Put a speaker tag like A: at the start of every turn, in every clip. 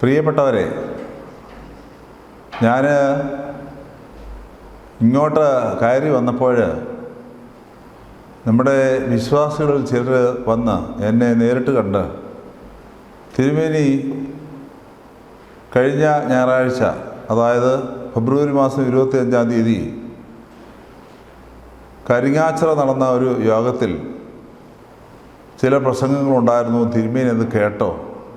A: പ്രിയപ്പെട്ടവരെ ഞാൻ ഇങ്ങോട്ട് കയറി വന്നപ്പോൾ നമ്മുടെ വിശ്വാസികളിൽ ചിലർ വന്ന് എന്നെ നേരിട്ട് കണ്ട് തിരുമേനി കഴിഞ്ഞ ഞായറാഴ്ച അതായത് ഫെബ്രുവരി മാസം ഇരുപത്തി അഞ്ചാം തീയതി കരിങ്ങാച്ചിറ നടന്ന ഒരു യോഗത്തിൽ ചില പ്രസംഗങ്ങളുണ്ടായിരുന്നു. തിരുമേനി അത് കേട്ടോ.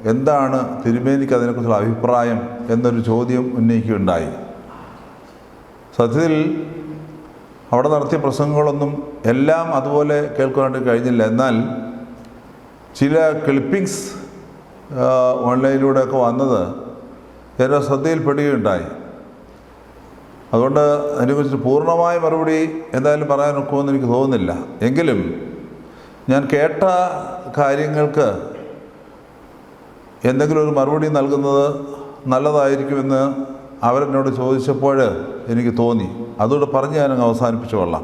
A: എന്താണ് തിരുമേനിക്ക് അതിനെക്കുറിച്ചുള്ള അഭിപ്രായം എന്നൊരു ചോദ്യം ഉന്നയിക്കുകയുണ്ടായി. സത്യത്തിൽ അവിടെ നടത്തിയ പ്രസംഗങ്ങളൊന്നും എല്ലാം അതുപോലെ കേൾക്കുവാനായിട്ട് കഴിഞ്ഞില്ല. എന്നാൽ ചില ക്ലിപ്പിങ്സ് ഓൺലൈനിലൂടെയൊക്കെ വന്നത് എന്റെ ശ്രദ്ധയിൽപ്പെടുകയുണ്ടായി. അതുകൊണ്ട് അതിനെക്കുറിച്ച് പൂർണമായ മറുപടി എന്തായാലും പറയാൻ ഒക്കുമെന്ന് എനിക്ക് തോന്നുന്നില്ല. എങ്കിലും ഞാൻ കേട്ട കാര്യങ്ങൾക്ക് എന്തെങ്കിലും ഒരു മറുപടി നൽകുന്നത് നല്ലതായിരിക്കുമെന്ന് അവരെന്നോട് ചോദിച്ചപ്പോൾ എനിക്ക് തോന്നി. അതുകൊണ്ട് പറഞ്ഞ് ഞാനങ്ങ് അവസാനിപ്പിച്ചു കൊള്ളാം.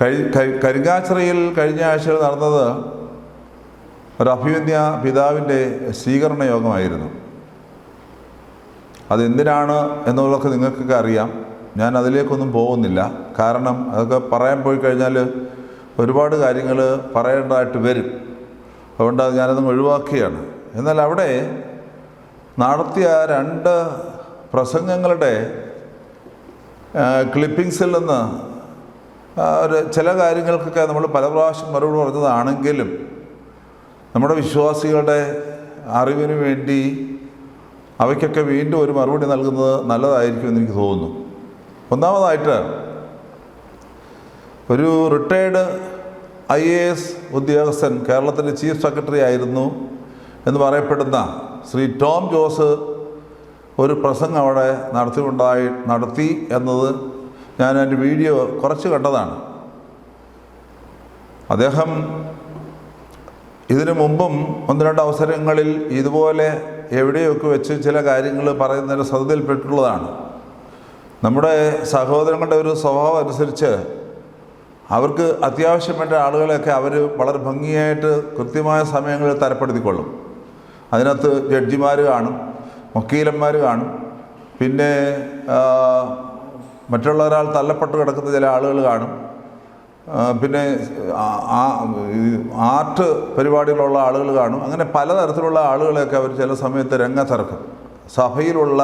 A: കഴി കഴിഞ്ഞ ആഴ്ചയിൽ നടന്നത് ഒരു അഭിമന്യ പിതാവിന്റെ സ്വീകരണ യോഗമായിരുന്നു. അതെന്തിനാണ് എന്നുള്ളതൊക്കെ നിങ്ങൾക്കൊക്കെ അറിയാം. ഞാൻ അതിലേക്കൊന്നും പോകുന്നില്ല. കാരണം അതൊക്കെ പറയാൻ പോയി കഴിഞ്ഞാൽ ഒരുപാട് കാര്യങ്ങൾ പറയേണ്ടതായിട്ട് വരും. അതുകൊണ്ട് അത് ഞാനത് ഒഴിവാക്കുകയാണ്. എന്നാൽ അവിടെ നടത്തിയ രണ്ട് പ്രസംഗങ്ങളുടെ ക്ലിപ്പിങ്സിൽ നിന്ന് ഒരു ചില കാര്യങ്ങൾക്കൊക്കെ നമ്മൾ പല പ്രാവശ്യം മറുപടി പറഞ്ഞതാണെങ്കിലും നമ്മുടെ വിശ്വാസികളുടെ അറിവിന് വേണ്ടി അവയ്ക്കൊക്കെ വീണ്ടും ഒരു മറുപടി നൽകുന്നത് നല്ലതായിരിക്കും എന്ന് എനിക്ക് തോന്നുന്നു. ഒന്നാമതായിട്ട് ഒരു റിട്ടയർഡ് ഐ എ എസ് ഉദ്യോഗസ്ഥൻ കേരളത്തിന്റെ ചീഫ് സെക്രട്ടറി ആയിരുന്നു എന്ന് പറയപ്പെടുന്ന ശ്രീ ടോം ജോസ് ഒരു പ്രസംഗം അവിടെ നടത്തിക്കൊണ്ടായി നടത്തി എന്നത് ഞാൻ എന്റെ വീഡിയോ കുറച്ച് കണ്ടതാണ്. അദ്ദേഹം ഇതിനു മുമ്പും ഒന്ന് രണ്ട് അവസരങ്ങളിൽ ഇതുപോലെ എവിടെയൊക്കെ വെച്ച് ചില കാര്യങ്ങൾ പറയുന്നതിന് ശ്രദ്ധയിൽപ്പെട്ടിട്ടുള്ളതാണ്. നമ്മുടെ സഹോദരങ്ങളുടെ ഒരു സ്വഭാവം അനുസരിച്ച് അവർക്ക് അത്യാവശ്യം വേണ്ട ആളുകളെയൊക്കെ അവർ വളരെ ഭംഗിയായിട്ട് കൃത്യമായ സമയങ്ങളിൽ തരപ്പെടുത്തിക്കൊള്ളും. അതിനകത്ത് ജഡ്ജിമാർ കാണും വക്കീലന്മാർ കാണും. പിന്നെ മറ്റുള്ള ഒരാൾ തള്ളപ്പെട്ട് കിടക്കുന്ന ചില ആളുകൾ കാണും. പിന്നെ ആർട്ട് പരിപാടികളുള്ള ആളുകൾ കാണും. അങ്ങനെ പലതരത്തിലുള്ള ആളുകളെയൊക്കെ അവർ ചില സമയത്ത് രംഗത്തിറക്കും. സഭയിലുള്ള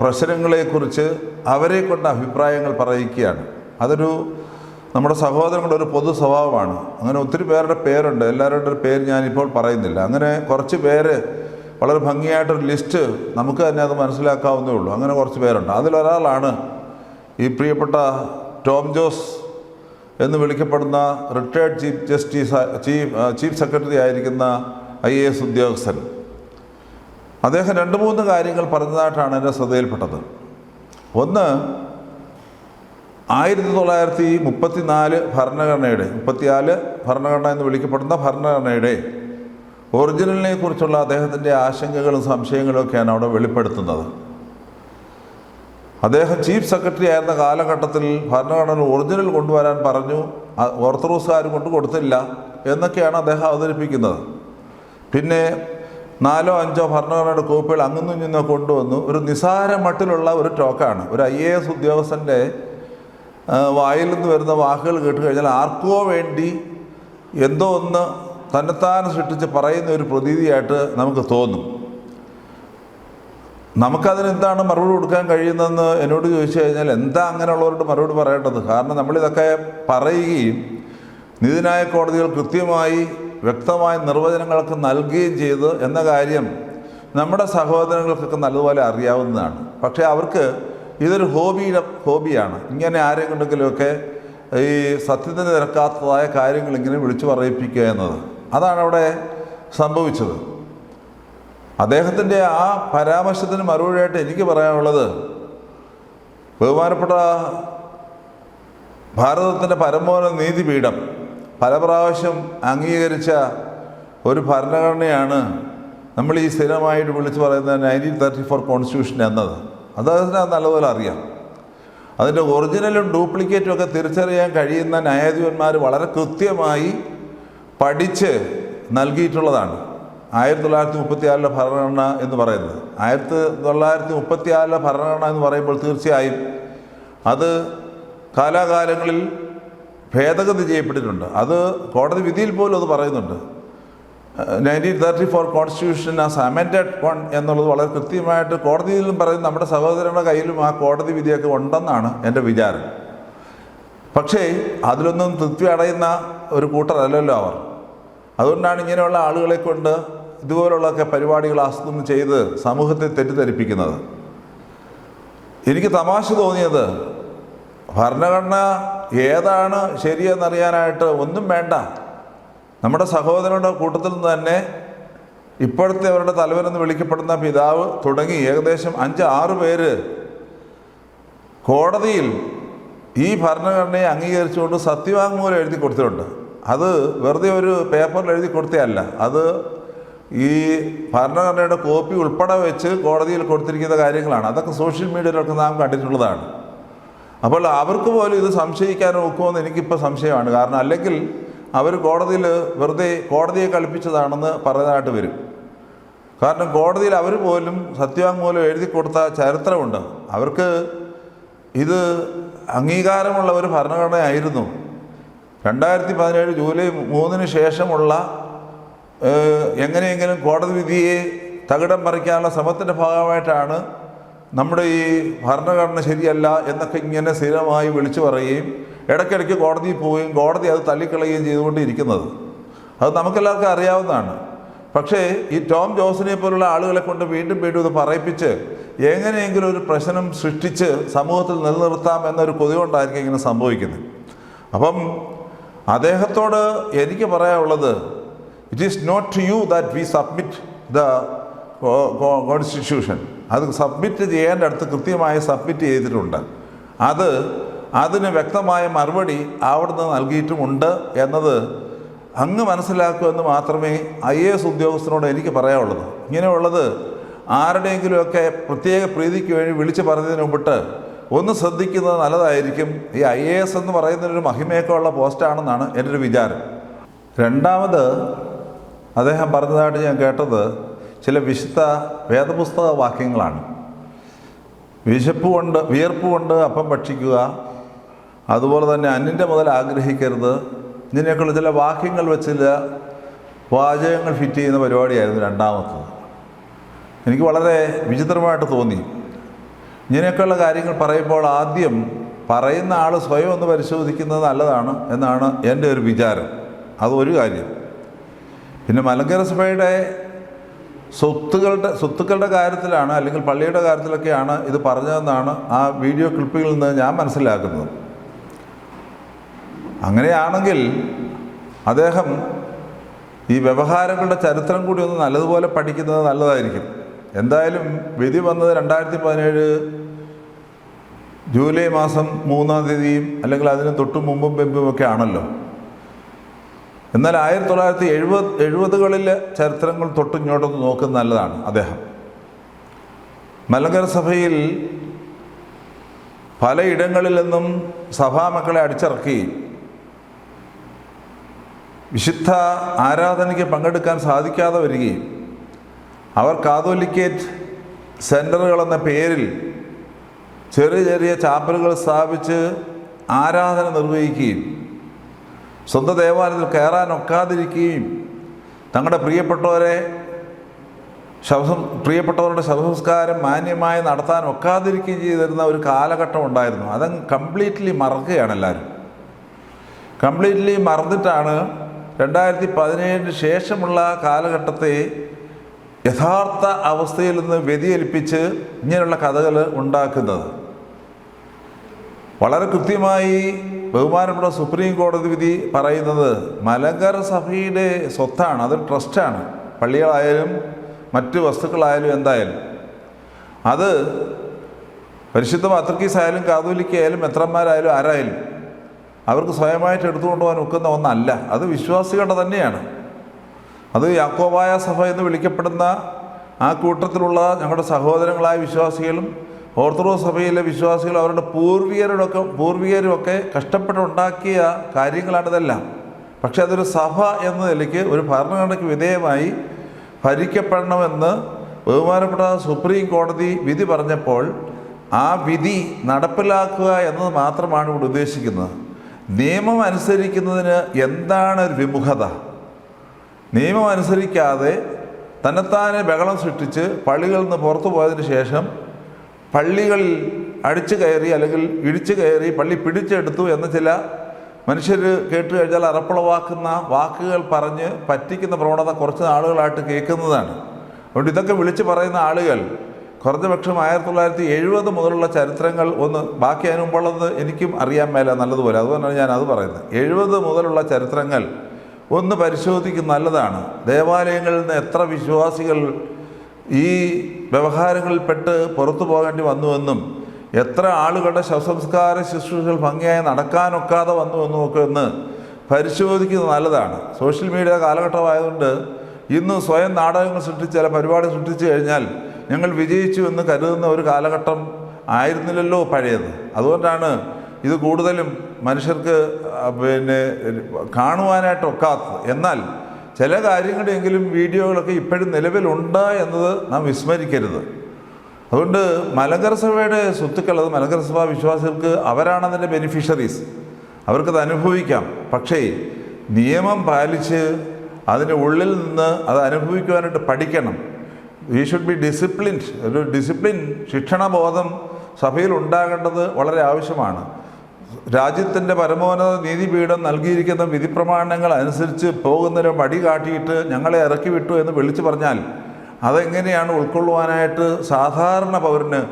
A: പ്രശ്നങ്ങളെക്കുറിച്ച് അവരെ കൊണ്ട് അഭിപ്രായങ്ങൾ പറയിക്കുകയാണ് അതൊരു നമ്മുടെ സഹോദരങ്ങളുടെ ഒരു പൊതു സ്വഭാവമാണ്. അങ്ങനെ ഒത്തിരി പേരുടെ പേരുണ്ട്. എല്ലാവരുടെ പേര് ഞാനിപ്പോൾ പറയുന്നില്ല. അങ്ങനെ കുറച്ച് പേര് വളരെ ഭംഗിയായിട്ടൊരു ലിസ്റ്റ് നമുക്ക് തന്നെ അത് മനസ്സിലാക്കാവുന്നേ ഉള്ളൂ. അങ്ങനെ കുറച്ച് പേരുണ്ട്. അതിലൊരാളാണ് ഈ പ്രിയപ്പെട്ട ടോം ജോസ് എന്ന് വിളിക്കപ്പെടുന്ന retired chief justice chief chief secretary ആയിരിക്കുന്ന ഐ എ എസ് ഉദ്യോഗസ്ഥൻ. അദ്ദേഹം രണ്ട് മൂന്ന് കാര്യങ്ങൾ പറഞ്ഞതായിട്ടാണ് എന്റെ ശ്രദ്ധയിൽപ്പെട്ടത്. ഒന്ന് ആയിരത്തി തൊള്ളായിരത്തി മുപ്പത്തി നാല് ഭരണഘടനയുടെ മുപ്പത്തിനാല് ഭരണഘടന എന്ന് വിളിക്കപ്പെടുന്ന ഭരണഘടനയുടെ ഒറിജിനലിനെ കുറിച്ചുള്ള അദ്ദേഹത്തിന്റെ ആശങ്കകളും സംശയങ്ങളും ഒക്കെയാണ് അവിടെ വെളിപ്പെടുത്തുന്നത്. അദ്ദേഹം ചീഫ് സെക്രട്ടറി ആയിരുന്ന കാലഘട്ടത്തിൽ ഭരണഘടന ഒറിജിനൽ കൊണ്ടുവരാൻ പറഞ്ഞു ഓർത്തഡോക്സ് ഓർത്തഡോക്സുകാർ കൊണ്ട് കൊടുത്തില്ല എന്നൊക്കെയാണ് അദ്ദേഹം അവതരിപ്പിക്കുന്നത്. പിന്നെ നാലോ അഞ്ചോ ഭരണഘടനയുടെ കോപ്പികൾ അങ്ങും ഇങ്ങും കൊണ്ടുവന്നു. ഒരു നിസാര മട്ടിലുള്ള ഒരു ടോക്കാണ്. ഒരു ഐ എ എസ് ഉദ്യോഗസ്ഥന്റെ വായിൽ നിന്ന് വരുന്ന വാക്കുകൾ കേട്ട് കഴിഞ്ഞാൽ ആർക്കോ വേണ്ടി എന്തോ ഒന്ന് തന്നെത്താൻ സൃഷ്ടിച്ച് പറയുന്ന ഒരു പ്രതീതിയായിട്ട് നമുക്ക് തോന്നും. നമുക്കതിനെന്താണ് മറുപടി കൊടുക്കാൻ കഴിയുന്നതെന്ന് എന്നോട് ചോദിച്ചു കഴിഞ്ഞാൽ എന്താ അങ്ങനെയുള്ളവരോട് മറുപടി പറയേണ്ടത്? കാരണം നമ്മളിതൊക്കെ പറയുകയും നീതിന്യായ കോടതികൾ കൃത്യമായി വ്യക്തമായ നിർവചനങ്ങളൊക്കെ നൽകുകയും ചെയ്തു എന്ന കാര്യം നമ്മുടെ സഹോദരങ്ങൾക്കൊക്കെ നല്ലതുപോലെ അറിയാവുന്നതാണ്. പക്ഷേ അവർക്ക് ഇതൊരു ഹോബിയുടെ ഹോബിയാണ് ഇങ്ങനെ ആരെങ്കിലുമൊക്കെ ഈ സത്യത്തിന് നിരക്കാത്തതായ കാര്യങ്ങൾ ഇങ്ങനെ വിളിച്ചു പറയിപ്പിക്കുക എന്നത്. അതാണ് അവിടെ സംഭവിച്ചത്. അദ്ദേഹത്തിന്റെ ആ പരാമർശത്തിന് മറുപടിയായിട്ട് എനിക്ക് പറയാനുള്ളത് ബഹുമാനപ്പെട്ട ഭാരതത്തിന്റെ പരമോന്നത നീതിപീഠം പല പ്രാവശ്യം അംഗീകരിച്ച ഒരു ഭരണഘടനയാണ് നമ്മൾ ഈ സ്ഥിരമായിട്ട് വിളിച്ചു പറയുന്നത് നയന്റീൻ തേർട്ടി ഫോർ കോൺസ്റ്റിറ്റ്യൂഷൻ എന്നത്. അദ്ദേഹത്തിന് അത് നല്ലപോലെ അറിയാം. അതിന്റെ ഒറിജിനലും ഡ്യൂപ്ലിക്കേറ്റും ഒക്കെ തിരിച്ചറിയാൻ കഴിയുന്ന ന്യായാധിപന്മാർ വളരെ കൃത്യമായി പഠിച്ച് നൽകിയിട്ടുള്ളതാണ്. ആയിരത്തി തൊള്ളായിരത്തി മുപ്പത്തി ആറിലെ ഭരണഘടന എന്ന് പറയുന്നത്. ആയിരത്തി തൊള്ളായിരത്തി മുപ്പത്തി ആറിലെ ഭരണഘടന എന്ന് പറയുമ്പോൾ തീർച്ചയായും അത് കാലാകാലങ്ങളിൽ ഭേദഗതി ചെയ്യപ്പെട്ടിട്ടുണ്ട്. അത് കോടതി വിധിയിൽ പോലും അത് പറയുന്നുണ്ട്. Nineteen thirty four constitution as amended one എന്നുള്ളത് വളരെ കൃത്യമായിട്ട് കോടതിയിലും പറയും നമ്മുടെ സഹോദരങ്ങളുടെ കയ്യിലും ആ കോടതി വിധിയൊക്കെ ഉണ്ടെന്നാണ് എന്റെ വിചാരം. പക്ഷേ അതിലൊന്നും തൃപ്തി അടയുന്ന ഒരു കൂട്ടരല്ലല്ലോ അവർ. അതുകൊണ്ടാണ് ഇങ്ങനെയുള്ള ആളുകളെ കൊണ്ട് ഇതുപോലുള്ളൊക്കെ പരിപാടികൾ ആസൂത്രണം ചെയ്ത് സമൂഹത്തെ തെറ്റിദ്ധരിപ്പിക്കുന്നത്. എനിക്ക് തമാശ തോന്നിയത് ഭരണഘടന ഏതാണ് ശരിയെന്നറിയാനായിട്ട് ഒന്നും വേണ്ട. നമ്മുടെ സഹോദരങ്ങളുടെ കൂട്ടത്തിൽ നിന്ന് തന്നെ ഇപ്പോഴത്തെ അവരുടെ തലവനെന്ന് വിളിക്കപ്പെടുന്ന പിതാവ് തുടങ്ങി ഏകദേശം അഞ്ച് ആറ് പേര് കോടതിയിൽ ഈ ഭരണഘടനയെ അംഗീകരിച്ചുകൊണ്ട് സത്യവാങ്മൂലം എഴുതി കൊടുത്തിട്ടുണ്ട്. അത് വെറുതെ ഒരു പേപ്പറിൽ എഴുതി കൊടുത്തതല്ല. അത് ഈ ഭരണഘടനയുടെ കോപ്പി ഉൾപ്പെടെ വെച്ച് കോടതിയിൽ കൊടുത്തിരിക്കുന്ന കാര്യങ്ങളാണ്. അതൊക്കെ സോഷ്യൽ മീഡിയയിലൊക്കെ നാം കണ്ടിട്ടുള്ളതാണ്. അപ്പോൾ അവർക്ക് പോലും ഇത് സംശയിക്കാൻ ഒക്കുമെന്ന് എനിക്കിപ്പോൾ സംശയമാണ്. കാരണം അല്ലെങ്കിൽ അവർ കോടതിയിൽ വെറുതെ കോടതിയെ കളിപ്പിച്ചതാണെന്ന് പറയാനായിട്ട് വരും. കാരണം കോടതിയിൽ അവർ പോലും സത്യവാങ്മൂലം എഴുതി കൊടുത്ത ചരിത്രമുണ്ട്. അവർക്ക് ഇത് അംഗീകാരമുള്ള ഒരു ഭരണഘടനയായിരുന്നു. രണ്ടായിരത്തി പതിനേഴ് ജൂലൈ മൂന്നിന് ശേഷമുള്ള എങ്ങനെയെങ്കിലും കോടതി വിധിയെ തകിടം പറിക്കാനുള്ള ശ്രമത്തിന്റെ ഭാഗമായിട്ടാണ് നമ്മുടെ ഈ ഭരണഘടന ശരിയല്ല എന്നൊക്കെ ഇങ്ങനെ സ്ഥിരമായി വിളിച്ചു പറയുകയും ഇടയ്ക്കിടയ്ക്ക് കോടതിയിൽ പോവുകയും കോടതി അത് തള്ളിക്കളയുകയും ചെയ്തുകൊണ്ടിരിക്കുന്നത്. അത് നമുക്കെല്ലാവർക്കും അറിയാവുന്നതാണ്. പക്ഷേ ഈ ടോം ജോസിനെ പോലുള്ള ആളുകളെ കൊണ്ട് വീണ്ടും വീണ്ടും ഇത് പറയിപ്പിച്ച് എങ്ങനെയെങ്കിലും ഒരു പ്രശ്നം സൃഷ്ടിച്ച് സമൂഹത്തിൽ നിലനിർത്താം എന്നൊരു കൊതികൊണ്ടായിരിക്കും ഇങ്ങനെ സംഭവിക്കുന്നത്. അപ്പം അദ്ദേഹത്തോട് എനിക്ക് പറയാനുള്ളത് it is not to you that we submit the constitution അത് സബ്മിറ്റ് ചെയ്യേണ്ട അടുത്ത് കൃത്യമായി സബ്മിറ്റ് ചെയ്തിട്ടുണ്ട്. അത് അതിന് വ്യക്തമായ മറുപടി അവിടുന്ന് നൽകിയിട്ടുമുണ്ട് എന്നത് അങ്ങ് മനസ്സിലാക്കുമെന്ന് മാത്രമേ ഐ എ എസ് ഉദ്യോഗസ്ഥനോട് എനിക്ക് പറയാനുള്ളത്. ഇങ്ങനെയുള്ളത് ആരുടെയെങ്കിലുമൊക്കെ പ്രത്യേക പ്രീതിക്ക് വേണ്ടി വിളിച്ചു പറഞ്ഞതിന് മുമ്പിട്ട് ഒന്ന് ശ്രദ്ധിക്കുന്നത് നല്ലതായിരിക്കും. ഈ ഐ എ എസ് എന്ന് പറയുന്നൊരു മഹിമയൊക്കെ ഉള്ള പോസ്റ്റാണെന്നാണ് എന്റെ ഒരു വിചാരം. രണ്ടാമത് അദ്ദേഹം പറഞ്ഞതായിട്ട് ഞാൻ കേട്ടത് ചില വിശുദ്ധ വേദപുസ്തക വാക്യങ്ങളാണ്. വിശപ്പ് കൊണ്ട് വിയർപ്പ് കൊണ്ട് അപ്പം ഭക്ഷിക്കുക അതുപോലെ തന്നെ അന്യന്റെ മുതൽ ആഗ്രഹിക്കരുത്. ഇതിനേക്കുള്ള ചില വാക്യങ്ങൾ വെച്ച് ചില വാചകങ്ങൾ ഫിറ്റ് ചെയ്യുന്ന പരിപാടിയായിരുന്നു രണ്ടാമത്തത്. എനിക്ക് വളരെ വിചിത്രമായിട്ട് തോന്നി. ഇങ്ങനെയൊക്കെയുള്ള കാര്യങ്ങൾ പറയുമ്പോൾ ആദ്യം പറയുന്ന ആൾ സ്വയം ഒന്ന് പരിശോധിക്കുന്നത് നല്ലതാണ് എന്നാണ് എന്റെ ഒരു വിചാരം. അതൊരു കാര്യം. പിന്നെ മലങ്കര സഭയുടെ സ്വത്തുക്കളുടെ സ്വത്തുക്കളുടെ കാര്യത്തിലാണ് അല്ലെങ്കിൽ പള്ളിയുടെ കാര്യത്തിലൊക്കെയാണ് ഇത് പറഞ്ഞതെന്നാണ് ആ വീഡിയോ ക്ലിപ്പുകളിൽ നിന്ന് ഞാൻ മനസ്സിലാക്കുന്നത്. അങ്ങനെയാണെങ്കിൽ അദ്ദേഹം ഈ വ്യവഹാരങ്ങളുടെ ചരിത്രം കൂടി ഒന്ന് നല്ലതുപോലെ പഠിക്കുന്നത് നല്ലതായിരിക്കും. എന്തായാലും വിധി വന്നത് രണ്ടായിരത്തി പതിനേഴ് ജൂലൈ മാസം മൂന്നാം തീയതിയും അല്ലെങ്കിൽ അതിന് തൊട്ട് മുമ്പും പെമ്പും ഒക്കെ ആണല്ലോ. എന്നാൽ ആയിരത്തി തൊള്ളായിരത്തി എഴുപത് എഴുപതുകളിലെ ചരിത്രങ്ങൾ തൊട്ടിങ്ങോട്ടൊന്ന് നോക്കുന്നത് നല്ലതാണ് അദ്ദേഹം. മലങ്കര സഭയിൽ പലയിടങ്ങളിൽ നിന്നും സഭാമക്കളെ അടിച്ചിറക്കി. വിശുദ്ധ ആരാധനയ്ക്ക് പങ്കെടുക്കാൻ സാധിക്കാതെ വരികയും അവർ കാതോലിക്കേറ്റ് സെന്ററുകൾ എന്ന പേരിൽ ചെറിയ ചെറിയ ചാപ്പലുകൾ സ്ഥാപിച്ച് ആരാധന നിർവഹിക്കുകയും സ്വന്തം ദേവാലയത്തിൽ കയറാൻ ഒക്കാതിരിക്കുകയും തങ്ങളുടെ പ്രിയപ്പെട്ടവരെ ശവസം പ്രിയപ്പെട്ടവരുടെ ശവസംസ്കാരം മാന്യമായി നടത്താൻ ഒക്കാതിരിക്കുകയും ചെയ്തിരുന്ന ഒരു കാലഘട്ടം ഉണ്ടായിരുന്നു. അതങ്ങ് കംപ്ലീറ്റ്ലി മറക്കുകയാണ് എല്ലാവരും. കംപ്ലീറ്റ്ലി മറന്നിട്ടാണ് രണ്ടായിരത്തി പതിനേഴിന് ശേഷമുള്ള കാലഘട്ടത്തെ യഥാർത്ഥ അവസ്ഥയിൽ നിന്ന് വ്യതിചലിപ്പിച്ച് ഇങ്ങനെയുള്ള കഥകൾ ഉണ്ടാക്കുന്നത്. വളരെ കൃത്യമായി ബഹുമാനപ്പെട്ട സുപ്രീം കോടതി വിധി പറയുന്നത് മലങ്കര സഭയുടെ സ്വത്താണ് അത് ട്രസ്റ്റാണ്. പള്ളികളായാലും മറ്റ് വസ്തുക്കളായാലും എന്തായാലും. അത് പരിശുദ്ധ പത്രക്കീസ് ആയാലും കാതോലിക്കായാലും മെത്രന്മാരായാലും ആരായാലും അവർക്ക് സ്വയമായിട്ട് എടുത്തുകൊണ്ട് പോകാൻ ഒക്കുന്ന ഒന്നല്ല. അത് വിശ്വാസികളുടെ തന്നെയാണ്. അത് യാക്കോബായ സഭ എന്ന് വിളിക്കപ്പെടുന്ന ആ കൂട്ടത്തിലുള്ള ഞങ്ങളുടെ സഹോദരങ്ങളായ വിശ്വാസികളും ഓർത്തഡോക്സ് സഭയിലെ വിശ്വാസികൾ അവരുടെ പൂർവികരോടൊക്കെ പൂർവികരുമൊക്കെ കഷ്ടപ്പെട്ടുണ്ടാക്കിയ കാര്യങ്ങളാണിതെല്ലാം പക്ഷേ അതൊരു സഭ എന്ന നിലയ്ക്ക് ഒരു ഭരണഘടനയ്ക്ക് വിധേയമായി ഭരിക്കപ്പെടണമെന്ന് ബഹുമാനപ്പെട്ട സുപ്രീം കോടതി വിധി പറഞ്ഞപ്പോൾ ആ വിധി നടപ്പിലാക്കുക എന്നത് മാത്രമാണ് ഇവിടെ ഉദ്ദേശിക്കുന്നത്. നിയമം അനുസരിക്കുന്നതിന് എന്താണ് ഒരു വിമുഖത? നിയമം അനുസരിക്കാതെ തന്നെത്താനെ ബഹളം സൃഷ്ടിച്ച് പള്ളികളിൽ നിന്ന് പുറത്തു പോയതിന് ശേഷം പള്ളികളിൽ അടിച്ചു കയറി അല്ലെങ്കിൽ ഇടിച്ചു കയറി പള്ളി പിടിച്ചെടുത്തു എന്ന ചില മനുഷ്യർ കേട്ട് കഴിഞ്ഞാൽ അറപ്പുളവാക്കുന്ന വാക്കുകൾ പറഞ്ഞ് പറ്റിക്കുന്ന പ്രവണത കുറച്ച് നാളുകളായിട്ട് കേൾക്കുന്നതാണ്. അതുകൊണ്ട് ഇതൊക്കെ വിളിച്ചു പറയുന്ന ആളുകൾ കുറഞ്ഞപക്ഷം ആയിരത്തി തൊള്ളായിരത്തി എഴുപത് മുതലുള്ള ചരിത്രങ്ങൾ ഒന്ന് ബാക്കി അതിന് മുമ്പുള്ളത് എനിക്കും അറിയാൻ മേല നല്ലതുപോലെ. അതുകൊണ്ടാണ് ഞാൻ അത് പറയുന്നത്. എഴുപത് മുതലുള്ള ചരിത്രങ്ങൾ ഒന്ന് പരിശോധിക്കുന്ന നല്ലതാണ്. ദേവാലയങ്ങളിൽ നിന്ന് എത്ര വിശ്വാസികൾ ഈ വ്യവഹാരങ്ങളിൽപ്പെട്ട് പുറത്തു പോകേണ്ടി വന്നുവെന്നും എത്ര ആളുകളുടെ ശവസംസ്കാര ശുശ്രൂഷകൾ ഭംഗിയായി നടക്കാനൊക്കാതെ വന്നുവെന്നും ഒക്കെ ഒന്ന് പരിശോധിക്കുന്നത് നല്ലതാണ്. സോഷ്യൽ മീഡിയ കാലഘട്ടമായതുകൊണ്ട് ഇന്ന് സ്വയം നാടകങ്ങൾ സൃഷ്ടിച്ച് ചില പരിപാടി സൃഷ്ടിച്ചു കഴിഞ്ഞാൽ ഞങ്ങൾ വിജയിച്ചു എന്ന് കരുതുന്ന ഒരു കാലഘട്ടം ആയിരുന്നില്ലല്ലോ പഴയത്. അതുകൊണ്ടാണ് ഇത് കൂടുതലും മനുഷ്യർക്ക് പിന്നെ കാണുവാനായിട്ട് ഒക്കാത്തത് എന്നാൽ ചില കാര്യങ്ങളുടെയെങ്കിലും വീഡിയോകളൊക്കെ ഇപ്പോഴും നിലവിലുണ്ട് എന്നത് നാം വിസ്മരിക്കരുത്. അതുകൊണ്ട് മലങ്കര സഭയുടെ സ്വത്തുക്കൾ അത് മലങ്കര സഭ വിശ്വാസികൾക്ക് അവരാണതിന്റെ ബെനിഫിഷ്യറീസ് അവർക്കത് അനുഭവിക്കാം. പക്ഷേ നിയമം പാലിച്ച് അതിന്റെ ഉള്ളിൽ നിന്ന് അത് അനുഭവിക്കുവാനായിട്ട് പഠിക്കണം. വി ഷുഡ് ബി ഡിസിപ്ലിൻഡ് ഒരു ഡിസിപ്ലിൻ ശിക്ഷണബോധം സഭയിൽ ഉണ്ടാകേണ്ടത് വളരെ ആവശ്യമാണ്. രാജ്യത്തിന്റെ പരമോന്നത നീതിപീഠം നൽകിയിരിക്കുന്ന വിധിപ്രമാണങ്ങൾ അനുസരിച്ച് പോകുന്നതിന് മടി കാട്ടിയിട്ട് ഞങ്ങളെ ഇറക്കി വിട്ടു എന്ന് വിളിച്ചു പറഞ്ഞാൽ അതെങ്ങനെയാണ് ഉൾക്കൊള്ളുവാനായിട്ട് സാധാരണ പൗരന്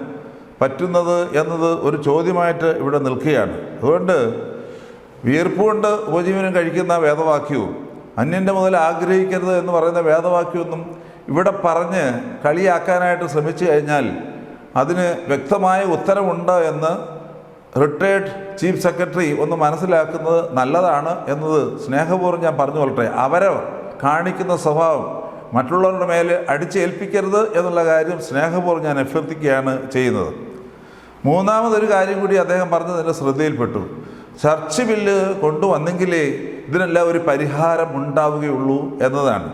A: പറ്റുന്നത് എന്നത് ഒരു ചോദ്യമായിട്ട് ഇവിടെ നിൽക്കുകയാണ്. അതുകൊണ്ട് വിയർപ്പുകൊണ്ട് ഉപജീവനം കഴിക്കുന്ന വേദവാക്യവും അന്യന്റെ മുതൽ ആഗ്രഹിക്കരുത് എന്ന് പറയുന്ന വേദവാക്യമൊന്നും ഇവിടെ പറഞ്ഞ് കളിയാക്കാനായിട്ട് ശ്രമിച്ചു കഴിഞ്ഞാൽ അതിന് വ്യക്തമായ ഉത്തരമുണ്ട് എന്ന് റിട്ടയർഡ് ചീഫ് സെക്രട്ടറി ഒന്ന് മനസ്സിലാക്കുന്നത് നല്ലതാണ് എന്നത് സ്നേഹപൂർവം ഞാൻ പറഞ്ഞു കൊള്ളട്ടെ. അവരെ കാണിക്കുന്ന സ്വഭാവം മറ്റുള്ളവരുടെ മേലെ അടിച്ചേൽപ്പിക്കരുത് എന്നുള്ള കാര്യം സ്നേഹപൂർവം ഞാൻ അഭ്യർത്ഥിക്കുകയാണ് ചെയ്യുന്നത്. മൂന്നാമതൊരു കാര്യം കൂടി അദ്ദേഹം പറഞ്ഞത് ശ്രദ്ധയിൽപ്പെട്ടു. ചർച്ച് ബില്ല് കൊണ്ടുവന്നെങ്കിലേ ഇതിനെല്ലാം ഒരു പരിഹാരം ഉണ്ടാവുകയുള്ളൂ എന്നതാണ്.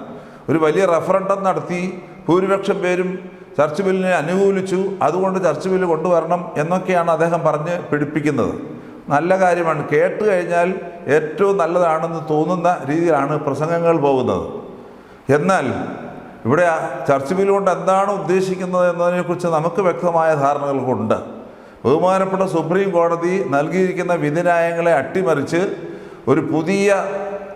A: ഒരു വലിയ റഫറണ്ടം നടത്തി ഭൂരിപക്ഷം പേരും ചർച്ച് ബില്ലിനെ അനുകൂലിച്ചു. അതുകൊണ്ട് ചർച്ച് ബില്ല് കൊണ്ടുവരണം എന്നൊക്കെയാണ് അദ്ദേഹം പറഞ്ഞ് പിടിപ്പിക്കുന്നത്. നല്ല കാര്യമാണ്. കേട്ട് കഴിഞ്ഞാൽ ഏറ്റവും നല്ലതാണെന്ന് തോന്നുന്ന രീതിയിലാണ് പ്രസംഗങ്ങൾ പോകുന്നത്. എന്നാൽ ഇവിടെ ചർച്ച് ബില്ല് കൊണ്ട് എന്താണ് ഉദ്ദേശിക്കുന്നത് എന്നതിനെക്കുറിച്ച് നമുക്ക് വ്യക്തമായ ധാരണകൾക്കുണ്ട്. ബഹുമാനപ്പെട്ട സുപ്രീം കോടതി നൽകിയിരിക്കുന്ന വിധിന്യായങ്ങളെ അട്ടിമറിച്ച് ഒരു പുതിയ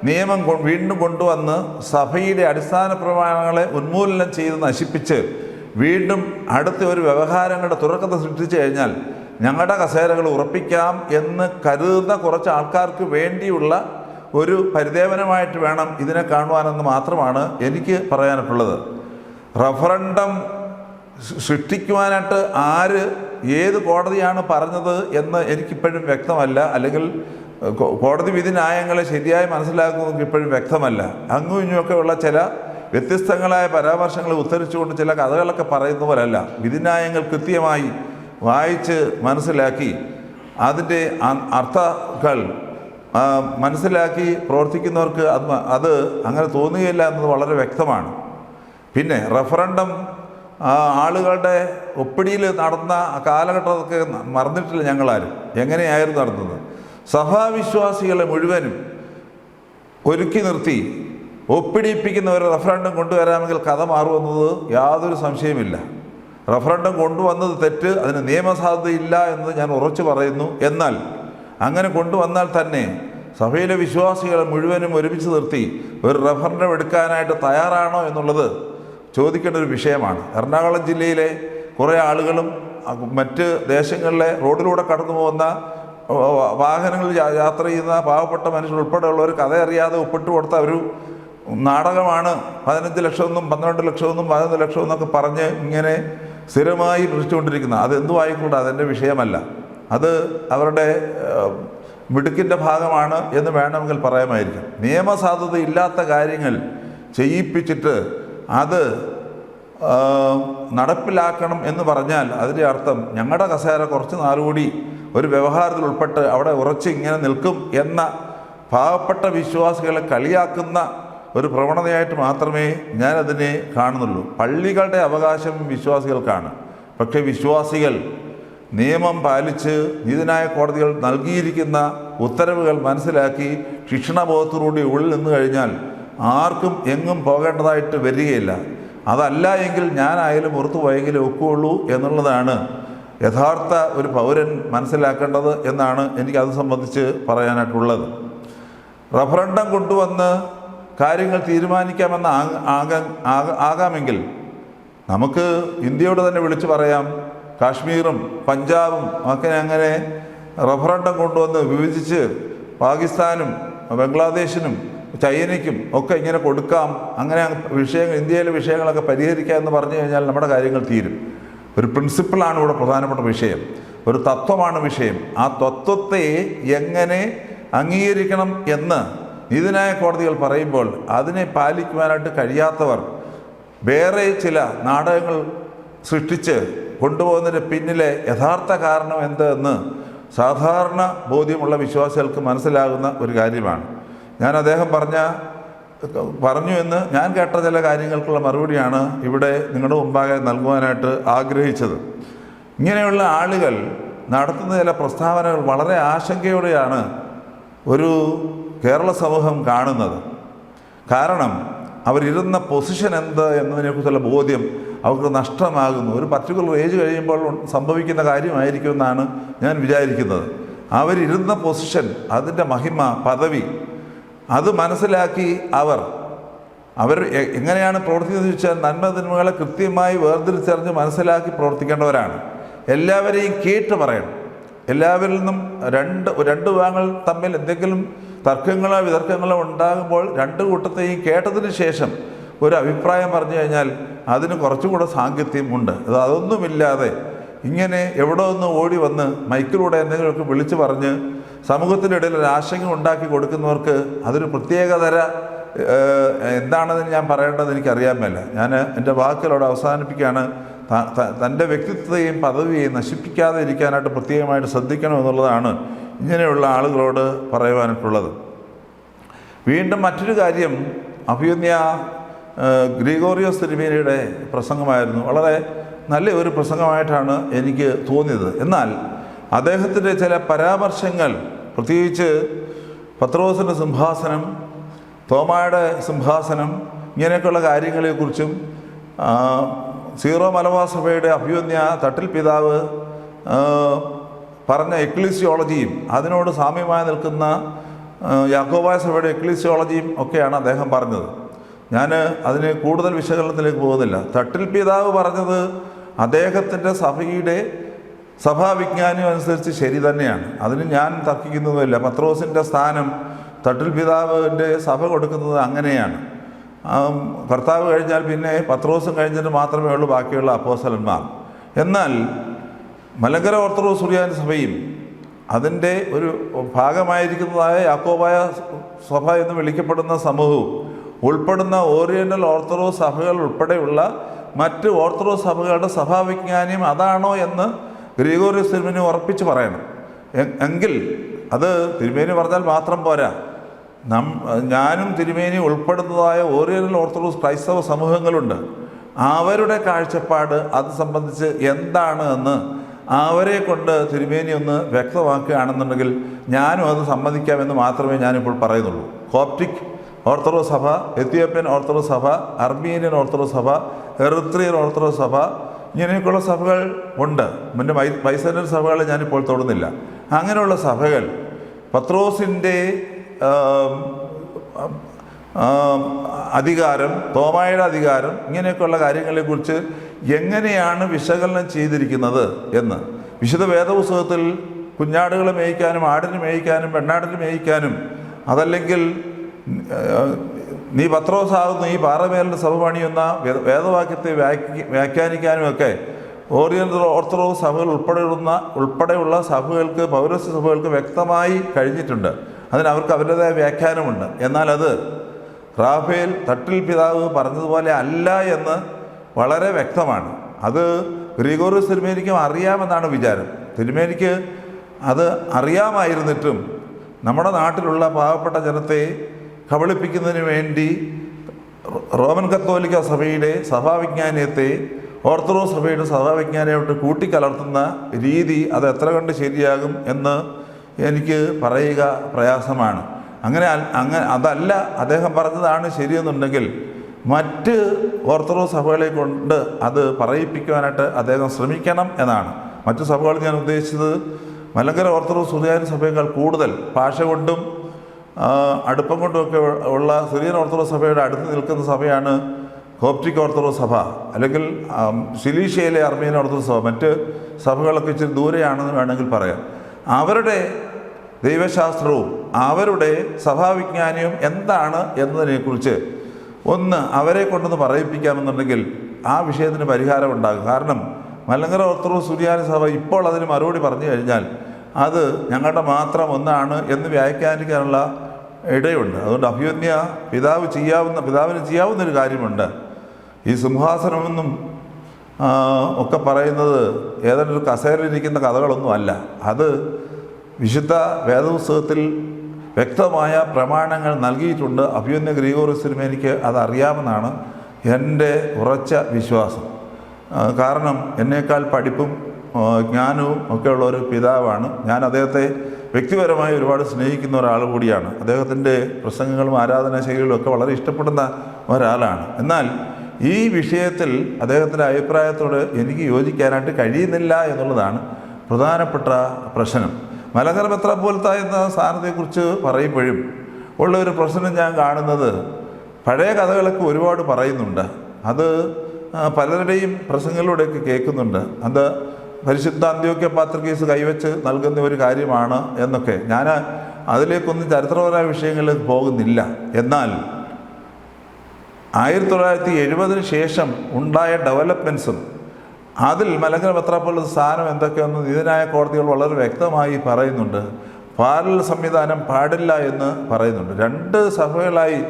A: നിയമം വീണ്ടും കൊണ്ടുവന്ന് സഭയിലെ അടിസ്ഥാന പ്രമാണങ്ങളെ ഉന്മൂലനം ചെയ്ത് നശിപ്പിച്ച് വീണ്ടും അടുത്ത ഒരു വ്യവഹാരങ്ങളുടെ തുറക്കത്തെ സൃഷ്ടിച്ചു കഴിഞ്ഞാൽ ഞങ്ങളുടെ കസേരകൾ ഉറപ്പിക്കാം എന്ന് കരുതുന്ന കുറച്ച് ആൾക്കാർക്ക് വേണ്ടിയുള്ള ഒരു പരിദേവനമായിട്ട് വേണം ഇതിനെ കാണുവാനെന്ന് മാത്രമാണ് എനിക്ക് പറയാനായിട്ടുള്ളത് റഫറണ്ടം സൃഷ്ടിക്കുവാനായിട്ട് ആര് ഏത് കോടതിയാണ് പറഞ്ഞത് എന്ന് എനിക്കിപ്പോഴും വ്യക്തമല്ല. അല്ലെങ്കിൽ കോടതി വിധി ന്യായങ്ങളെ ശരിയായി മനസ്സിലാക്കുന്നത് ഇപ്പോഴും വ്യക്തമല്ല. അങ്ങും ഇങ്ങുമൊക്കെയുള്ള ചില വ്യത്യസ്തങ്ങളായ പരാമർശങ്ങൾ ഉദ്ധരിച്ചുകൊണ്ട് ചില കഥകളൊക്കെ പറയുന്ന പോലല്ല. വിധിന്യായങ്ങൾ കൃത്യമായി വായിച്ച് മനസ്സിലാക്കി അതിന്റെ അർത്ഥങ്ങൾ മനസ്സിലാക്കി പ്രവർത്തിക്കുന്നവർക്ക് അത് അത് അങ്ങനെ തോന്നുകയില്ല എന്നത് വളരെ വ്യക്തമാണ്. പിന്നെ റഫറൻഡം ആളുകളുടെ ഒപ്പിടിയിൽ നടന്ന കാലഘട്ടമൊക്കെ മറന്നിട്ടില്ല ഞങ്ങളാരും. എങ്ങനെയായിരുന്നു നടന്നത്? സഭാവിശ്വാസികളെ മുഴുവനും ഒരുക്കി നിർത്തി ഒപ്പിടിപ്പിക്കുന്ന ഒരു റഫറൻഡം കൊണ്ടുവരാമെങ്കിൽ കഥ മാറുമെന്നത് യാതൊരു സംശയമില്ല റഫറൻഡം കൊണ്ടുവന്നത് തെറ്റ് അതിന് നിയമസാധ്യതയില്ല എന്ന് ഞാൻ ഉറച്ചു പറയുന്നു. എന്നാൽ അങ്ങനെ കൊണ്ടുവന്നാൽ തന്നെ സഭയിലെ വിശ്വാസികളെ മുഴുവനും ഒരുമിച്ച് നിർത്തി ഒരു റഫറൻഡം എടുക്കാനായിട്ട് തയ്യാറാണോ എന്നുള്ളത് ചോദിക്കേണ്ട ഒരു വിഷയമാണ്. എറണാകുളം ജില്ലയിലെ കുറേ ആളുകളും മറ്റ് ദേശങ്ങളിലെ റോഡിലൂടെ കടന്നു പോകുന്ന വാഹനങ്ങളിൽ യാത്ര ചെയ്യുന്ന പാവപ്പെട്ട മനുഷ്യർ ഉൾപ്പെടെയുള്ളവർ കഥ അറിയാതെ ഒപ്പിട്ട് കൊടുത്ത ഒരു നാടകമാണ് പതിനഞ്ച് ലക്ഷമെന്നും പന്ത്രണ്ട് ലക്ഷമെന്നും പതിനൊന്ന് ലക്ഷമെന്നൊക്കെ പറഞ്ഞ് ഇങ്ങനെ സ്ഥിരമായി പ്രശ്നിച്ചുകൊണ്ടിരിക്കുന്ന അതെന്തു ആയിക്കൂടെ അതെന്റെ വിഷയമല്ല. അത് അവരുടെ മിടുക്കിന്റെ ഭാഗമാണ് എന്ന് വേണമെങ്കിൽ പറയാമായിരിക്കും. നിയമസാധുത ഇല്ലാത്ത കാര്യങ്ങൾ ചെയ്യിപ്പിച്ചിട്ട് അത് നടപ്പിലാക്കണം എന്ന് പറഞ്ഞാൽ അതിന്റെ അർത്ഥം ഞങ്ങളുടെ കസേര കുറച്ച് നാളുകൂടി ഒരു വ്യവഹാരത്തിൽ ഉൾപ്പെട്ട് അവിടെ ഉറച്ച് ഇങ്ങനെ നിൽക്കും എന്ന പാവപ്പെട്ട വിശ്വാസികളെ കളിയാക്കുന്ന ഒരു പ്രവണതയായിട്ട് മാത്രമേ ഞാൻ അതിനെ കാണുന്നുള്ളൂ. പള്ളികളുടെ അവകാശം വിശ്വാസികൾക്കാണ്. പക്ഷേ വിശ്വാസികൾ നിയമം പാലിച്ച് നീതിനായ കോടതികൾ നൽകിയിരിക്കുന്ന ഉത്തരവുകൾ മനസ്സിലാക്കി ശിക്ഷണബോധത്തോടുകൂടി ഉള്ളിൽ നിന്ന് കഴിഞ്ഞാൽ ആർക്കും എങ്ങും പോകേണ്ടതായിട്ട് വരികയില്ല. അതല്ല എങ്കിൽ ഞാനായാലും പുറത്തു പോയെങ്കിലും ഒക്കുള്ളൂ എന്നുള്ളതാണ് യഥാർത്ഥ ഒരു പൗരൻ മനസ്സിലാക്കേണ്ടത് എന്നാണ് എനിക്ക് അത് സംബന്ധിച്ച് പറയാനായിട്ടുള്ളത്. റഫറണ്ടം കൊണ്ടുവന്ന് കാര്യങ്ങൾ തീരുമാനിക്കാമെന്ന് ആകാമെങ്കിൽ നമുക്ക് ഇന്ത്യയോട് തന്നെ വിളിച്ചു പറയാം. കാശ്മീറും പഞ്ചാബും ഒക്കെ അങ്ങനെ റഫറണ്ടം കൊണ്ടുവന്ന് വിഭജിച്ച് പാകിസ്ഥാനും ബംഗ്ലാദേശിനും ചൈനയ്ക്കും ഒക്കെ ഇങ്ങനെ കൊടുക്കാം. അങ്ങനെ വിഷയങ്ങൾ ഇന്ത്യയിലെ വിഷയങ്ങളൊക്കെ പരിഹരിക്കാം എന്ന് പറഞ്ഞു കഴിഞ്ഞാൽ നമ്മുടെ കാര്യങ്ങൾ തീരും. ഒരു പ്രിൻസിപ്പിളാണ് ഇവിടെ പ്രധാനപ്പെട്ട വിഷയം. ഒരു തത്വമാണ് വിഷയം. ആ തത്വത്തെ എങ്ങനെ അംഗീകരിക്കണം എന്ന് നീതിന്യായ കോടതികൾ പറയുമ്പോൾ അതിനെ പാലിക്കുവാനായിട്ട് കഴിയാത്തവർ വേറെ ചില നാടകങ്ങൾ സൃഷ്ടിച്ച് കൊണ്ടുപോകുന്നതിന് പിന്നിലെ യഥാർത്ഥ കാരണം എന്തെന്ന് സാധാരണ ബോധ്യമുള്ള വിശ്വാസികൾക്ക് മനസ്സിലാകുന്ന ഒരു കാര്യമാണ്. ഞാൻ അദ്ദേഹം പറഞ്ഞ പറഞ്ഞു എന്ന് ഞാൻ കേട്ട ചില കാര്യങ്ങൾക്കുള്ള മറുപടിയാണ് ഇവിടെ നിങ്ങളുടെ മുമ്പാകെ നൽകുവാനായിട്ട് ആഗ്രഹിച്ചത്. ഇങ്ങനെയുള്ള ആളുകൾ നടത്തുന്ന ചില പ്രസ്താവനകൾ വളരെ ആശങ്കയോടെയാണ് ഒരു കേരള സമൂഹം കാണുന്നത്. കാരണം അവരിരുന്ന പൊസിഷൻ എന്ത് എന്നതിനെക്കുറിച്ചുള്ള ബോധ്യം അവർക്ക് നഷ്ടമാകുന്നു. ഒരു പർട്ടിക്കുലർ ഏജ് കഴിയുമ്പോൾ സംഭവിക്കുന്ന കാര്യമായിരിക്കുമെന്നാണ് ഞാൻ വിചാരിക്കുന്നത്. അവരിരുന്ന പൊസിഷൻ അതിന്റെ മഹിമ പദവി അത് മനസ്സിലാക്കി അവർ അവർ എങ്ങനെയാണ് പ്രവർത്തിക്കുന്നത് ചോദിച്ചാൽ നന്മ തിന്മകളെ കൃത്യമായി വേർതിരിച്ചറിഞ്ഞ് മനസ്സിലാക്കി പ്രവർത്തിക്കേണ്ടവരാണ്. എല്ലാവരെയും കേട്ട് പറയണം. എല്ലാവരിൽ നിന്നും രണ്ട് രണ്ട് വിഭാഗങ്ങൾ തമ്മിൽ എന്തെങ്കിലും തർക്കങ്ങളോ വിതർക്കങ്ങളോ ഉണ്ടാകുമ്പോൾ രണ്ട് കൂട്ടത്തെയും കേട്ടതിന് ശേഷം ഒരു അഭിപ്രായം പറഞ്ഞു കഴിഞ്ഞാൽ അതിന് കുറച്ചുകൂടെ സാങ്കിത്യം ഉണ്ട്. അത് അതൊന്നുമില്ലാതെ ഇങ്ങനെ എവിടെ നിന്ന് ഓടി വന്ന് മൈക്കിലൂടെ എന്തെങ്കിലുമൊക്കെ വിളിച്ചു പറഞ്ഞ് സമൂഹത്തിനിടയിൽ ഒരു ആശങ്ക ഉണ്ടാക്കി കൊടുക്കുന്നവർക്ക് അതൊരു പ്രത്യേകതര എന്താണെന്ന് ഞാൻ പറയേണ്ടത് എനിക്കറിയാൻ മേല. ഞാൻ എന്റെ വാക്കുകളോട് അവസാനിപ്പിക്കുകയാണ്. തന്റെ വ്യക്തിത്വത്തെയും പദവിയെയും നശിപ്പിക്കാതെ ഇരിക്കാനായിട്ട് പ്രത്യേകമായിട്ട് ശ്രദ്ധിക്കണം എന്നുള്ളതാണ് ഇങ്ങനെയുള്ള ആളുകളോട് പറയുവാനായിട്ടുള്ളത് വീണ്ടും മറ്റൊരു കാര്യം അഭിയന്യ ഗ്രിഗോറിയോസ് തിരുമേനിയുടെ പ്രസംഗമായിരുന്നു. വളരെ നല്ല ഒരു പ്രസംഗമായിട്ടാണ് എനിക്ക് തോന്നിയത്. എന്നാൽ അദ്ദേഹത്തിന്റെ ചില പരാമർശങ്ങൾ പ്രത്യേകിച്ച് പത്രോസിന്റെ സിംഹാസനം തോമായുടെ സിംഹാസനം ഇങ്ങനെയൊക്കെയുള്ള കാര്യങ്ങളെക്കുറിച്ചും സീറോ മലബാർ സഭയുടെ അഭിയന്യ തട്ടിൽ പിതാവ് പറഞ്ഞ എക്ലീസിയോളജിയും അതിനോട് സാമ്യമായി നിൽക്കുന്ന യാക്കോബായ സഭയുടെ എക്ലീസിയോളജിയും ഒക്കെയാണ് അദ്ദേഹം പറഞ്ഞത്. ഞാൻ അതിന് കൂടുതൽ വിശകലനത്തിലേക്ക് പോകുന്നില്ല. തട്ടിൽ പിതാവ് പറഞ്ഞത് അദ്ദേഹത്തിന്റെ സഭയുടെ സഭാവിജ്ഞാനം അനുസരിച്ച് ശരി തന്നെയാണ്. അതിന് ഞാൻ തർക്കിക്കുന്നതുമില്ല. പത്രോസിന്റെ സ്ഥാനം തട്ടിൽ പിതാവിന്റെ സഭ കൊടുക്കുന്നത് അങ്ങനെയാണ്. ഭർത്താവ് കഴിഞ്ഞാൽ പിന്നെ പത്രോസും കഴിഞ്ഞിട്ട് മാത്രമേ ഉള്ളൂ ബാക്കിയുള്ള അപ്പോസലന്മാർ. എന്നാൽ മലങ്കര ഓർത്തഡോക്സ് സുറിയാനി സഭയും അതിന്റെ ഒരു ഭാഗമായിരിക്കുന്നതായ യാക്കോബായ സഭ എന്ന് വിളിക്കപ്പെടുന്ന സമൂഹവും ഉൾപ്പെടുന്ന ഓറിയന്റൽ ഓർത്തഡോക്സ് സഭകൾ ഉൾപ്പെടെയുള്ള മറ്റ് ഓർത്തഡോക്സ് സഭകളുടെ സഭാവിജ്ഞാനം അതാണോ എന്ന് ഗ്രീഗോറിയ തിരുമേനി ഉറപ്പിച്ച് പറയണം. എങ്കിൽ അത് തിരുമേനി പറഞ്ഞാൽ മാത്രം പോരാ. നം ഞാനും തിരുമേനി ഉൾപ്പെടുന്നതായ ഓറിയന്റൽ ഓർത്തഡോക്സ് ക്രൈസ്തവ സമൂഹങ്ങളുണ്ട്. അവരുടെ കാഴ്ചപ്പാട് അത് സംബന്ധിച്ച് എന്താണ് എന്ന് അവരെ കൊണ്ട് തിരുമേനി ഒന്ന് വ്യക്തമാക്കുകയാണെന്നുണ്ടെങ്കിൽ ഞാനും അത് സമ്മതിക്കാമെന്ന് മാത്രമേ ഞാനിപ്പോൾ പറയുന്നുള്ളൂ. കോപ്റ്റിക് ഓർത്തഡോക്സ് സഭ എത്യോപ്യൻ ഓർത്തഡോക്സ് സഭ അർമീനിയൻ ഓർത്തഡോക്സ് സഭ എറിത്രിയൻ ഓർത്തഡോക്സ് സഭ ഇങ്ങനെയൊക്കെയുള്ള സഭകൾ ഉണ്ട്. മുന്നേ വൈ വൈസന്യൻ സഭകളെ ഞാനിപ്പോൾ തൊടുന്നില്ല. അങ്ങനെയുള്ള സഭകൾ പത്രോസിന്റെ അധികാരം തോമായുടെ അധികാരം ഇങ്ങനെയൊക്കെയുള്ള കാര്യങ്ങളെക്കുറിച്ച് എങ്ങനെയാണ് വിശകലനം ചെയ്തിരിക്കുന്നത് എന്ന്. വിശുദ്ധ വേദപുസ്തകത്തിൽ കുഞ്ഞാടുകളെ മേയ്ക്കാനും ആടിന് മേയ്ക്കാനും പെണ്ണാടിന് മേയ്ക്കാനും അതല്ലെങ്കിൽ നീ പത്രോസാകുന്നു ഈ പാറമേലിന്റെ സഭ പണിയുന്ന വേദവാക്യത്തെ വ്യാഖ്യ വ്യാഖ്യാനിക്കാനുമൊക്കെ ഓറിയന്റൽ ഓർത്തഡോക്സ് സഭകൾ ഉൾപ്പെടെയുള്ള ഉൾപ്പെടെയുള്ള സഭകൾക്ക് പൗരസ്യ സഭകൾക്ക് വ്യക്തമായി കഴിഞ്ഞിട്ടുണ്ട്. അതിന് അവർക്ക് അവരുടേതായ വ്യാഖ്യാനമുണ്ട്. എന്നാൽ അത് റാഫേൽ തട്ടിൽ പിതാവ് പറഞ്ഞതുപോലെ അല്ല എന്ന് വളരെ വ്യക്തമാണ്. അത് ഗ്രിഗോറിയസ് തിരുമേനിക്കും അറിയാമെന്നാണ് വിചാരം. തിരുമേനിക്ക് അത് അറിയാമായിരുന്നിട്ടും നമ്മുടെ നാട്ടിലുള്ള പാവപ്പെട്ട ജനത്തെ കബളിപ്പിക്കുന്നതിന് വേണ്ടി റോമൻ കത്തോലിക്ക സഭയുടെ സഭാവിജ്ഞാനീയത്തെ ഓർത്തഡോക്സ് സഭയുടെ സഭാവിജ്ഞാനമായിട്ട് കൂട്ടിക്കലർത്തുന്ന രീതി അത് എത്ര കണ്ട് ശരിയാകും എന്ന് എനിക്ക് പറയുക പ്രയാസമാണ്. അങ്ങനെ അങ്ങനെ അതല്ല അദ്ദേഹം പറഞ്ഞതാണ് ശരിയെന്നുണ്ടെങ്കിൽ മറ്റ് ഓർത്തഡോക്സ് സഭകളെ കൊണ്ട് അത് പറയിപ്പിക്കുവാനായിട്ട് അദ്ദേഹം ശ്രമിക്കണം എന്നാണ്. മറ്റു സഭകൾ ഞാൻ ഉദ്ദേശിച്ചത് മലങ്കര ഓർത്തഡോക്സ് സുറിയാനി സഭയേക്കാൾ കൂടുതൽ ഭാഷ കൊണ്ടും അടുപ്പം കൊണ്ടുമൊക്കെ ഉള്ള സിറിയൻ ഓർത്തഡോക്സ് സഭയുടെ അടുത്ത് നിൽക്കുന്ന സഭയാണ് കോപ്റ്റിക് ഓർത്തഡോക്സ് സഭ. അല്ലെങ്കിൽ സിലീഷ്യയിലെ അർമേനിയൻ ഓർത്തഡോക്സ് സഭ. മറ്റ് സഭകളൊക്കെ ഇച്ചിരി ദൂരെയാണെന്ന് വേണമെങ്കിൽ പറയാം. അവരുടെ ദൈവശാസ്ത്രവും അവരുടെ സഭാവിജ്ഞാനിയും എന്താണ് എന്നതിനെക്കുറിച്ച് ഒന്ന് അവരെ കൊണ്ടൊന്ന് പറയിപ്പിക്കാമെന്നുണ്ടെങ്കിൽ ആ വിഷയത്തിന് പരിഹാരം ഉണ്ടാകും. കാരണം മലങ്കര ഓർത്തഡോക്സ് സുറിയാനി സഭ ഇപ്പോൾ അതിന് മറുപടി പറഞ്ഞു കഴിഞ്ഞാൽ അത് ഞങ്ങളുടെ മാത്രം ഒന്നാണ് എന്ന് വ്യാഖ്യാനിക്കാനുള്ള ഇടയുണ്ട്. അതുകൊണ്ട് അഭ്യുന്യ പിതാവ് ചെയ്യാവുന്ന പിതാവിന് ചെയ്യാവുന്ന ഒരു കാര്യമുണ്ട്. ഈ സിംഹാസനമെന്നും ഒക്കെ പറയുന്നത് ഏതാണ്ട് ഒരു കസേരയിലിരിക്കുന്ന കഥകളൊന്നും അല്ല. അത് വിശുദ്ധ വേദപുസ്തകത്തിൽ വ്യക്തമായ പ്രമാണങ്ങൾ നൽകിയിട്ടുണ്ട്. അഭ്യുന്ന ഗ്രീഗോറിയസ് എനിക്ക് അതറിയാമെന്നാണ് എന്റെ ഉറച്ച വിശ്വാസം. കാരണം എന്നേക്കാൾ പഠിപ്പും ജ്ഞാനവും ഒക്കെയുള്ള ഒരു പിതാവാണ്. ഞാൻ അദ്ദേഹത്തെ വ്യക്തിപരമായി ഒരുപാട് സ്നേഹിക്കുന്ന ഒരാൾ കൂടിയാണ്. അദ്ദേഹത്തിന്റെ പ്രസംഗങ്ങളും ആരാധനാ ശൈലികളും ഒക്കെ വളരെ ഇഷ്ടപ്പെടുന്ന ഒരാളാണ്. എന്നാൽ ഈ വിഷയത്തിൽ അദ്ദേഹത്തിന്റെ അഭിപ്രായത്തോട് എനിക്ക് യോജിക്കാനായിട്ട് കഴിയുന്നില്ല എന്നുള്ളതാണ് പ്രധാനപ്പെട്ട പ്രശ്നം. മലങ്കര പോലത്തെ എന്ന സ്ഥാനത്തെക്കുറിച്ച് പറയുമ്പോഴും ഉള്ള ഒരു പ്രശ്നം ഞാൻ കാണുന്നത് പഴയ കഥകളൊക്കെ ഒരുപാട് പറയുന്നുണ്ട്. അത് പലരുടെയും പ്രസംഗങ്ങളിലൂടെയൊക്കെ കേൾക്കുന്നുണ്ട്. അത് പരിശുദ്ധ അന്ത്യോക്യ പാത്രക്കേസ് കൈവച്ച് നൽകുന്ന ഒരു കാര്യമാണ് എന്നൊക്കെ. ഞാൻ അതിലേക്കൊന്നും ചരിത്രപരമായ വിഷയങ്ങളിൽ പോകുന്നില്ല. എന്നാൽ ആയിരത്തി തൊള്ളായിരത്തി എഴുപതിന് ശേഷം ഉണ്ടായ ഡെവലപ്മെന്റ്സും അതിൽ മലങ്കര മെത്രാപ്പോലുള്ള സ്ഥാനം എന്തൊക്കെയെന്ന് നീതിനായ കോടതികൾ വളരെ വ്യക്തമായി പറയുന്നുണ്ട്. പാരൽ സംവിധാനം പാടില്ല എന്ന് പറയുന്നുണ്ട്. രണ്ട് സഭകളായി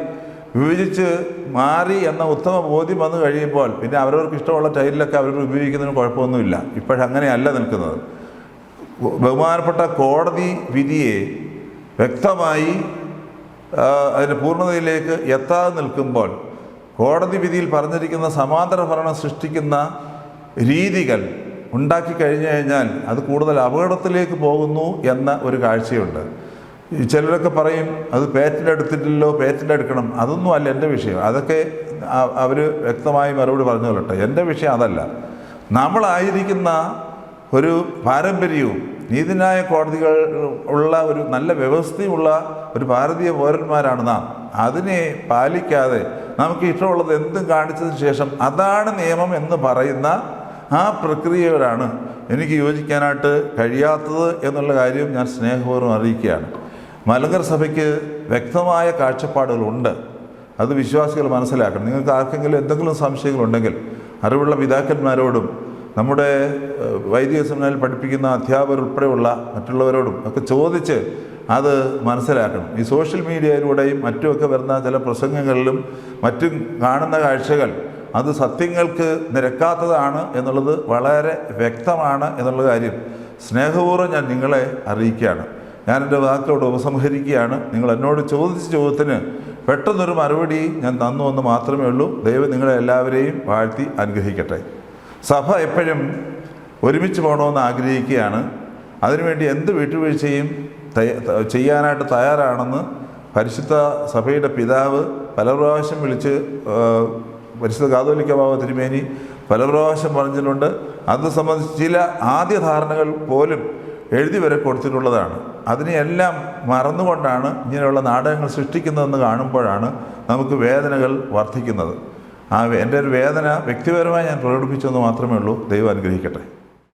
A: വിഭജിച്ച് മാറി എന്ന ഉത്തമ ബോധ്യം വന്നു കഴിയുമ്പോൾ പിന്നെ അവരവർക്ക് ഇഷ്ടമുള്ള ടൈലിലൊക്കെ അവർ ഉപയോഗിക്കുന്നതിന് കുഴപ്പമൊന്നുമില്ല. ഇപ്പോഴങ്ങനെയല്ല നിൽക്കുന്നത്. ബഹുമാനപ്പെട്ട കോടതി വിധിയെ വ്യക്തമായി അതിന്റെ പൂർണതയിലേക്ക് എത്താതെ നിൽക്കുമ്പോൾ കോടതി വിധിയിൽ പറഞ്ഞിരിക്കുന്ന സമാന്തര ഭരണം സൃഷ്ടിക്കുന്ന രീതികൾ ഉണ്ടാക്കി കഴിഞ്ഞു കഴിഞ്ഞാൽ അത് കൂടുതൽ അപകടത്തിലേക്ക് പോകുന്നു എന്ന ഒരു കാഴ്ചയുണ്ട്. ചിലരൊക്കെ പറയും അത് പേറ്റന്റ് എടുത്തിട്ടില്ലല്ലോ പേറ്റന്റ് എടുക്കണം. അതൊന്നും അല്ല എന്റെ വിഷയം. അതൊക്കെ അവർ വ്യക്തമായി മറുപടി പറഞ്ഞു കൊള്ളട്ടെ എന്റെ വിഷയം അതല്ല. നമ്മളായിരിക്കുന്ന ഒരു പാരമ്പര്യവും നീതിന്യായ കോടതികൾ ഉള്ള ഒരു നല്ല വ്യവസ്ഥയുമുള്ള ഒരു ഭാരതീയ പൗരന്മാരാണ് നാം. അതിനെ പാലിക്കാതെ നമുക്ക് ഇഷ്ടമുള്ളത് എന്തും കാണിച്ചതിന് ശേഷം അതാണ് നിയമം എന്ന് പറയുന്ന ആ പ്രക്രിയയോടാണ് എനിക്ക് യോജിക്കാനായിട്ട് കഴിയാത്തത് എന്നുള്ള കാര്യം ഞാൻ സ്നേഹപൂർവം അറിയിക്കുകയാണ്. മലങ്കർ സഭയ്ക്ക് വ്യക്തമായ കാഴ്ചപ്പാടുകളുണ്ട്. അത് വിശ്വാസികൾ മനസ്സിലാക്കണം. നിങ്ങൾക്ക് ആർക്കെങ്കിലും എന്തെങ്കിലും സംശയങ്ങളുണ്ടെങ്കിൽ അറിവുള്ള പിതാക്കന്മാരോടും നമ്മുടെ വൈദിക സെമിനാറിൽ പഠിപ്പിക്കുന്ന അധ്യാപകർ ഉൾപ്പെടെയുള്ള മറ്റുള്ളവരോടും ഒക്കെ ചോദിച്ച് അത് മനസ്സിലാക്കണം. ഈ സോഷ്യൽ മീഡിയയിലൂടെയും മറ്റുമൊക്കെ വരുന്ന ചില പ്രസംഗങ്ങളിലും മറ്റും കാണുന്ന കാഴ്ചകൾ അത് സത്യങ്ങൾക്ക് നിരക്കാത്തതാണ് എന്നുള്ളത് വളരെ വ്യക്തമാണ് എന്നുള്ള കാര്യം. സ്നേഹപൂർവം ഞാൻ നിങ്ങളെ അറിയിക്കുകയാണ്. ഞാൻ എന്റെ ഉപസംഹരിക്കുകയാണ്. നിങ്ങൾ എന്നോട് ചോദിച്ച ചോദ്യത്തിന് പെട്ടെന്നൊരു മറുപടി ഞാൻ തന്നു എന്ന് മാത്രമേ ഉള്ളൂ. ദൈവം നിങ്ങളെ എല്ലാവരെയും വാഴ്ത്തി അനുഗ്രഹിക്കട്ടെ. സഭ എപ്പോഴും ഒരുമിച്ച് പോകണമെന്ന് ആഗ്രഹിക്കുകയാണ്. അതിനുവേണ്ടി എന്ത് വിട്ടുവീഴ്ചയും ചെയ്യാനായിട്ട് തയ്യാറാണെന്ന് പരിശുദ്ധ സഭയുടെ പിതാവ് പല പ്രാവശ്യം വിളിച്ച് പരിശുദ്ധ കാതോലിക്ക ബാബ തിരുമേനി പല പ്രാവശ്യം പറഞ്ഞിട്ടുണ്ട്. അത് സംബന്ധിച്ച് ചില ആദ്യ ധാരണകൾ പോലും എഴുതി വരെ കൊടുത്തിട്ടുള്ളതാണ്. അതിനെയെല്ലാം മറന്നുകൊണ്ടാണ് ഇങ്ങനെയുള്ള നാടകങ്ങൾ സൃഷ്ടിക്കുന്നതെന്ന് കാണുമ്പോഴാണ് നമുക്ക് വേദനകൾ വർദ്ധിക്കുന്നത്. ആ എന്റെ ഒരു വേദന വ്യക്തിപരമായി ഞാൻ പ്രകടിപ്പിച്ചെന്ന് മാത്രമേ ഉള്ളൂ. ദൈവം അനുഗ്രഹിക്കട്ടെ.